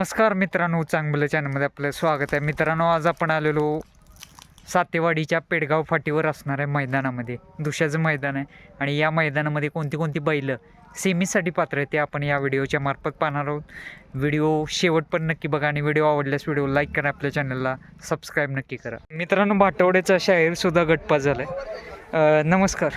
नमस्कार मित्रांनो चांगलं चॅनलमध्ये आपलं स्वागत आहे. मित्रांनो आज आपण आलेलो सातेवाडीच्या पेडगाव फाटीवर असणाऱ्या मैदानामध्ये. दुशाचं मैदान आहे आणि या मैदानामध्ये कोणती कोणती बैलं सेमीसाठी पात्र आहे ते आपण या व्हिडिओच्या मार्फत पाहणार आहोत. व्हिडिओ शेवट पण नक्की बघा आणि व्हिडिओ आवडल्यास व्हिडिओ लाईक करा आपल्या चॅनलला सबस्क्राईब नक्की करा. मित्रांनो भाटवड्याचा शाहीरसुद्धा गटपा झाला आहे नमस्कार.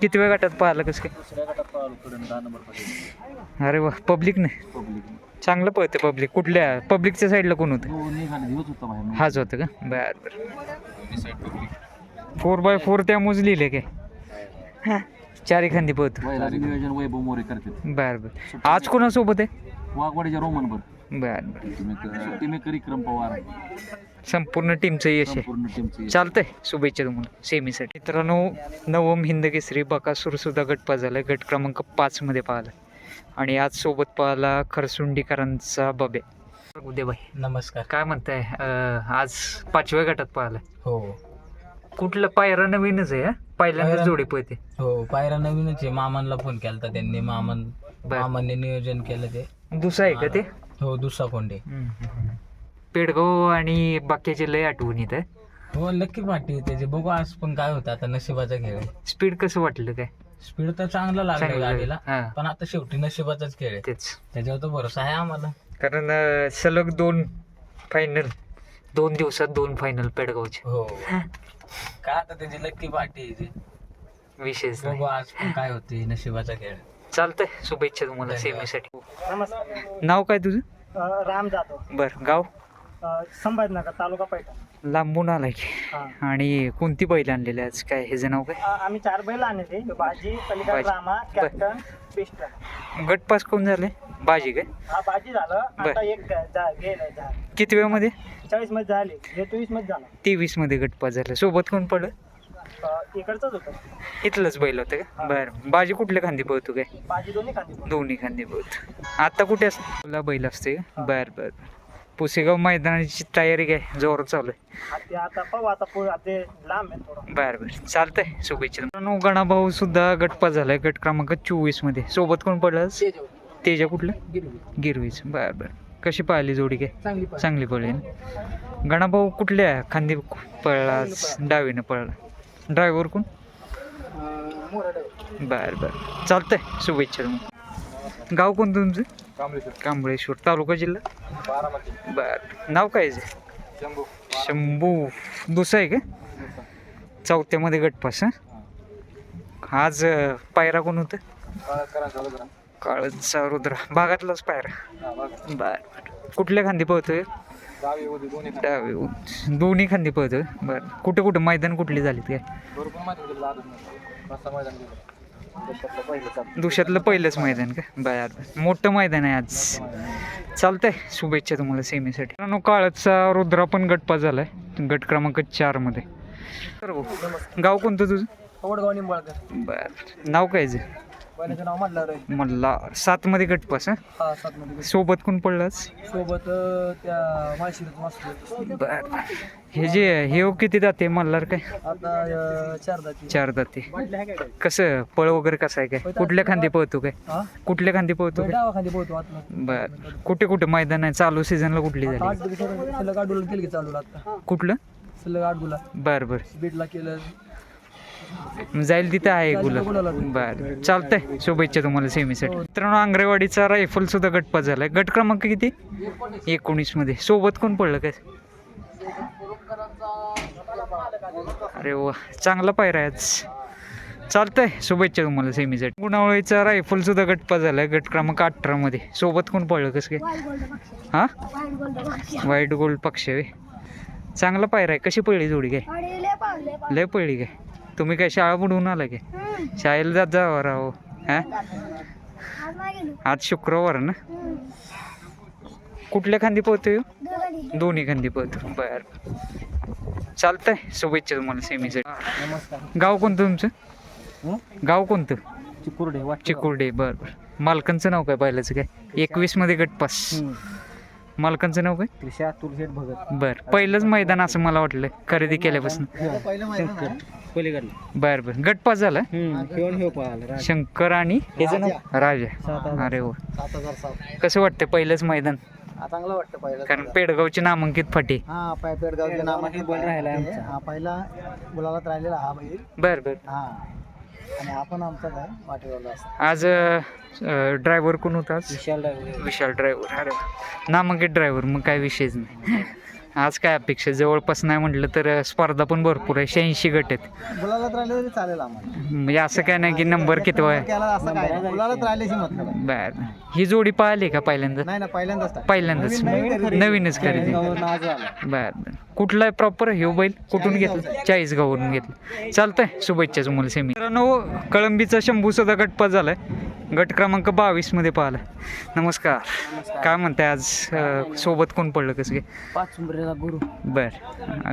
किती वेळ गटात पाहिलं कसं काय? दुसऱ्या गटात पळालो कडून दहा नंबर पाहिजे अरे वा पब्लिक नाही पब्लिक चांगलं पळते पब्लिक कुठल्या? पब्लिकच्या साईडला कोण होतं? हो दिवस होता हाच होतं का? बरं बरं. पब्लिक फोर बाय फोर त्यामुळेच लिहिले काय? चार एखादी पळतो. बैलाचे नियोजन वैभव मोरे करतात. बरं बरं. आज कोणासोबत आहे? वाघवाडीच्या रोमनवर. बरं बरं विक्रम पवार. संपूर्ण टीमचं यश आहे. संपूर्ण टीमची चालतंय. शुभेच्छा तुम्हाला. सेमीसाठी. मित्रांनो नवम हिंद केसरी बकासूर सुद्धा गटपा झालाय. गट क्रमांक पाच मध्ये पाहिला आणि आज सोबत पाहिला खरसुंडीकरांचा बबे. उद्या बाई नमस्कार. काय म्हणताय? अं, आज पाचव्या गटात पाहिला हो. कुठलं पायरा नवीनच आहे हा? पहिल्यांदाच पायरा- जोडी पळते हो पायरा नवीनच आहे. मामांना फोन केला होता त्यांनी. मामन बर. मामांनी नियोजन केलं ते. दुसरा आहे का ते? हो दुसरा कोंडे. पेडगाव आणि बाकीचे लय आठवण येत हो? नक्की पाठी त्याचे. बघू आज पण काय होतं आता नशिबाचा खेळ आहे. स्पीड कसं वाटलं काय? स्पीड तर चांगला लागला चांगलं गाडीला हा. पण आता शेवटी नशिबाचाच खेळ आहे. तेच. त्याच्यावर तर भरोसा आहे आम्हाला. कारण अं, सलग दोन फायनल दोन दिवसात दोन फायनल पेडगावचे. हो. काय आता त्याची लक्की पाठी. विशेष नाही. बघू आज पण काय होते नशिबाचा खेळ चालतंय. शुभेच्छा तुम्हाला. सेमीसाठी नमस्कार. नाव काय तुझं? अ, राम जाधव. बर गाव? अ, संभाजीनगर तालुका पैठण. लांबून आलाय की. हा. आणि कोणती बैल आणलेली आज? काय ह्याचं नाव काय? अ, आम्ही चार बैल आणले पलीकडे बाजी. रामा कॅप्टन गटपास कोण झाले बाजी काय? हा बाजी झालं. बर. आता एक ग- जा- गेलंय जा किती वेळामध्ये? चाळीसमध्ये झाले. हे चोवीसमध्ये झालं. तेवीसमध्ये गटपास झालं. सोबत कोण पडलं? इकडचंच होतं. इथलंच बैल होतं. का बरं. बाजी कुठल्या खांदी पळतो काय? दोन्ही खांदी दोन्ही खांदे बोलत आता कुठे असतो तुला बैल असते? का बर बर. पुसेगाव मैदानाची तयारी काय? जोर चालू आहे. ते आता पाहू आता पुढे ते लांब आहे थोडं. बर बर. चालतंय. शुभेच्छा. मित्रांनो गणाभाऊ सुद्धा गटपा झालाय. गट क्रमांक चोवीसमध्ये. सोबत कोण पडलं तेजा. कुठलं? गिरवीच. बर बर. कशी पाहिली जोडी काय? चांगली चांगली पडली ना. गणाभाऊ कुठल्या खांदी पळला? डावीनं पळला. ड्रायव्हर कोण? बर बर. चालतंय शुभेच्छा तुम्हाला. गाव कोणतं तुमचं? कांबळेश्वर. तालुका जिल्हा? बारामती. बर. नाव काय आहे? शंभू. शंभू. दुसरा आहे का? चौथ्यामध्ये गटपास हा? आज अं, पायरा कोण होतं? काळचा रुद्र. भागातलाच पायरा. बर बर. कुठल्या खांदी पळतोय? डावे दोन्ही खांदी. पळतोय बर. कुठे कुठं मैदान कुठली झालीत काय भरपूर माहिती दिलं नाही. मैदान गेलं? देशातलं पहिलं पहिलंच मैदान का? बर मोठं मैदान आहे आज. चालतंय. शुभेच्छा तुम्हाला सेमीसाठी. मित्रांनो काळचा रुद्रा पण गटपा झालाय. गट क्रमांक चारमध्ये. तर भाऊ, गाव कोणतं तुझं? वडगाव निंबाळकर. बर. नाव काय आहे? बैलाचं नाव म्हणलं रे मला सात मध्ये गटपास हा? हा सात मध्ये सोबत कोण पडलाच? सोबत त्या माळशिरत मस्त बर. हे जे हे हो किती जाते मल्हार काय? आता चार दाती. चार जाते कसं पळ वगैरे कसं आहे काय? कुठल्या खांदी पळतो काय? हा? कुठल्या खांदी पळतो काय? पोहतो बर. कुठे कुठे मैदान आहे? चालू सीझनला कुठली झाली? आठ दिवस सलग आडूला केलं की चालू आता. कुठलं? सलग बर बर. बीटला केलं. जाईल तिथं आहे गुलाब. बर. चालतंय. शुभेच्छा तुम्हाला सेमीसाठी. मित्रांनो आंग्रेवाडीचा रायफल सुद्धा गटपास झालाय. गट क्रमांक किती? एकोणीसमध्ये सोबत कोण पडलं काय? अरे वा. चांगला पायरा आहे आज. चालतंय. शुभेच्छा तुम्हाला सेमीसाठी. गुणावळीचा रायफल सुद्धा गटपास झालाय. गट क्रमांक अठरा मध्ये सोबत कोण पडलं कसं काय? हा? व्हाईट गोल्ड पक्ष वे चांगला पायरा आहे. कशी पडली जोडी काय? लय पडली काय? तुम्ही काय शाळा बुडवून आला काय शाळेला जात जावा राहो हा? आज शुक्रवार ना? कुठल्या खांदी पोहतोय दोन्ही खांदी पोहतो बर. चालतंय. शुभेच्छा तुम्हाला सेमीसाठी नमस्कार. गाव कोणतं तुमचं? हं? गाव कोणतं? चिकुर्डे चिकुर्डे. बर बर. मालकांचं नाव काय पाहिलंच काय? एकवीसमध्ये गटपास मालकांचं नाव काय? त्रिशा भगत. बर पहिलंच मैदान असं मला वाटलं खरेदी केल्यापासून. पलीकडलं बर बर. गटपास झाला? घेऊन हे पळाला शंकर आणि नाव राजा. अरे हो सात हजार सात. कसं वाटतं पहिलंच मैदान? चांगला वाटतं पहिला. कारण पेडगावची नामांकित फाटी. हा पाय पेडगावचे नामांकित बैल. हा पहिला राहिलेला हा बैल. बर बर. हा. आणि आपण आमचा काय आज ड्रायव्हर कोण होता आज? विशाल ड्रायव्हर विशाल ड्रायव्हर अरे वा. नामांकित ड्रायव्हर मग काय विषयच नाही. आज काय अपेक्षा? जवळपास नाही म्हटलं तर स्पर्धा पण भरपूर आहे. शहाऐंशी गट आहेत. गुलालात राहिले तरी चालेल आम्हाला. म्हणजे असं काय नाही की नंबर किती आहे त्याला असं काय नाही. गुलालात राहिल्याची मतलब आहे. बर. ही जोडी पाहिली का पहिल्यांदा? नाही ना पहिल्यांदाच टाक. पहिल्यांदाच. नवीनच खरेदी. बर बर. कुठला आहे प्रॉपर ह्यो बैल कुठून घेतलं? चाळीसगाववरून घेतलं. चालतंय. शुभेच्छा तुम्हाला सेमी. मित्रांनो कळंबीचा शंभू सुद्धा गटपात झालाय. गट क्रमांक बावीसमध्ये पाहिला. नमस्कार. काय म्हणताय आज? अं, सोबत कोण पडलं कसं काय? पाच उंबरेला गुरु. बर.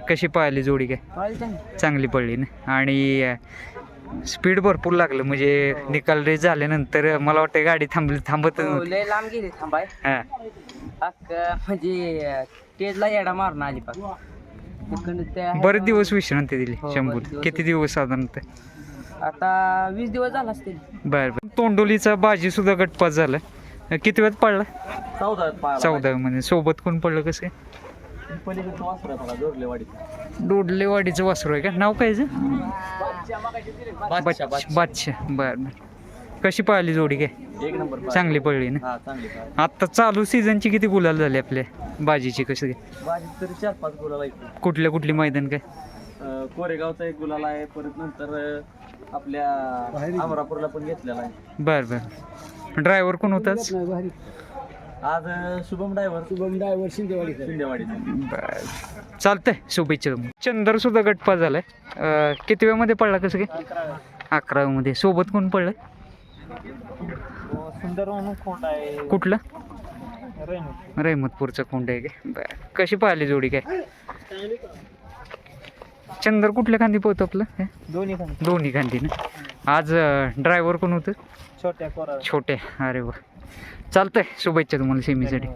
कशी पाहिली जोडी काय? चांगली. पडली ना? आणि स्पीड भरपूर लागलं. म्हणजे निकाल रेस झाल्यानंतर मला वाटतं गाडी थांबली थांबत नव्हती. लय लांब गेले थांबाय. हा. अक्क म्हणजे येडा मारणं आली पाक तिकडनं त्या बरेच दिवस विश्रांती दिली हो, शंभूर. बरेच दिवस किती दिवस साधारणतः? आता वीस दिवस झाला असतील. बर बर. तोंडोलीचा बाजी सुद्धा गटपात झाला किती वेळात पडला? चौदा चौदा मध्ये सोबत कोण पडलं कसं. डोडलेवाडीचं वासरू आहे का? नाव काय? बादशाह, बर बर. कशी पाहिली जोडी काय? एक नंबर पाहिजे. चांगली पडली ना? हा. आता चालू सीझनची किती गुलाल झाली आपल्या बाजीची कसं? काय. कुठल्या कुठली मैदान काय? कोरेगावचा एक गुलाल आहे परत नंतर आपल्या अमरापूरला पण घेतलेला आहे. बर बर. ड्रायव्हर कोण होताच आज अं, शुभम ड्रायव्हर. शुभम ड्रायव्हर शिंदेवाडी शिंदेवाडीचा. बर. चालतंय शुभेच्छा चंदर सुद्धा गटपास झालाय. अं, किती वेळामध्ये पडला कसं काय? अकरावीमध्ये. सोबत कोण पडलं सुंदर म्हणून आहे. कुठलं? रहमतपूरचं कोंड आहे काय? बर. कशी पाहिली जोडी काय? चंदर कुठल्या खांदी पोहतो आपलं? हे? दोन्ही दोन्ही खांदी ना? आज ड्रायव्हर कोण होतं? छोट्या छोटे अरे वा. चालतंय. शुभेच्छा तुम्हाला सेमीसाठी.